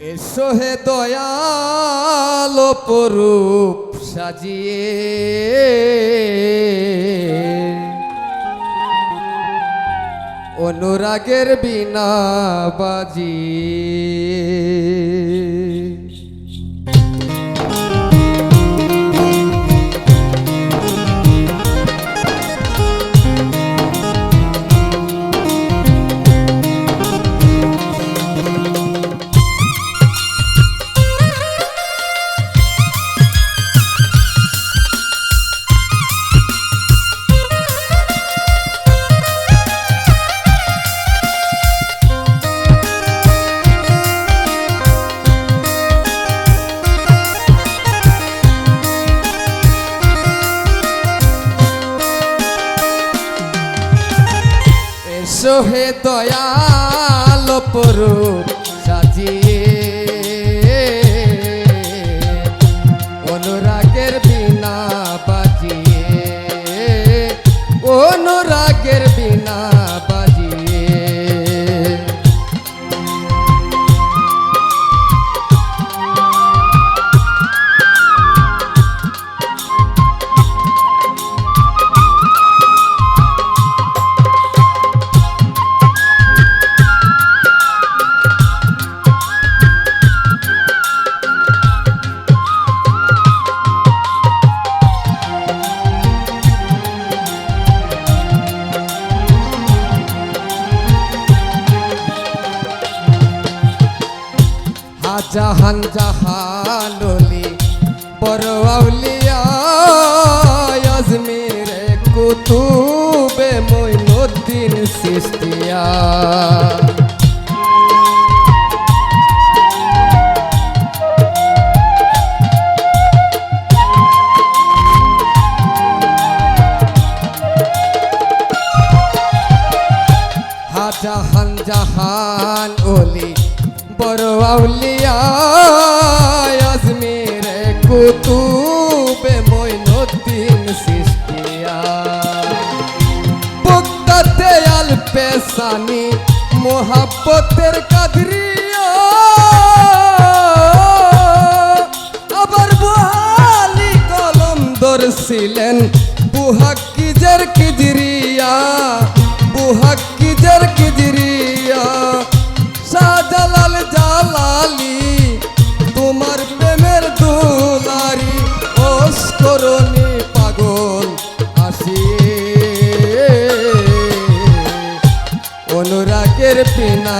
এসো হে দয়াল পরূপ সাজিয়ে। অনুরাগের বিনা বাজিয়ে। এসো হে দয়াল পরূপ জাহান জাহানলি আউলিয়া আজমিরে কুতুবে মইনুদ্দিন সৃষ্টিয়া জাহান জাহান ওলি বড় আউলিয়া আজমিরে কুতুবে মইনুদ্দিন সৃষ্টিয়া বুকতাতে আল পেশানি মোহাব্বতের কাদরিয়া আবার বুহালি কলম ধরছিলেন বুহাক্কিজের কিজরিয়া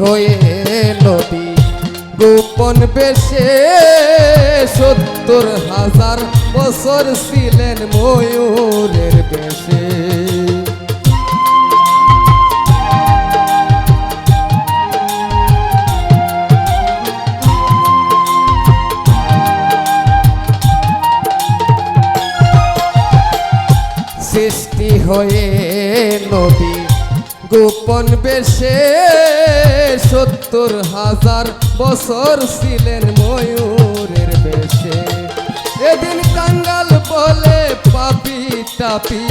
হয়ে নদী গোপন বেশে সত্তর হাজার বছর ছিলেন ময়ূরের বেশে। সৃষ্টি হয়ে নবী গোপন বেশে সত্তর হাজার বছর ছিলেন ময়ূরের বেশে। এদিন কাঙ্গাল বলে পাপি তাপি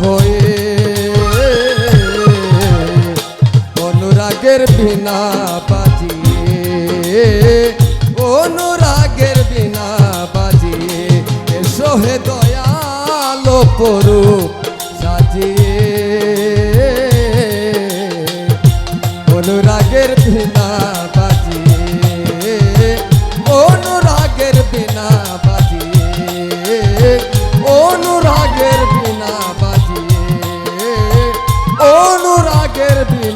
হয়ে অনুরাগের বিনা বাজিয়ে অনুরাগের বিনা বাজিয়ে এসো হে দয়ালো পরূপ সাজিয়ে। অনুরাগের বিনা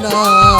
Oh.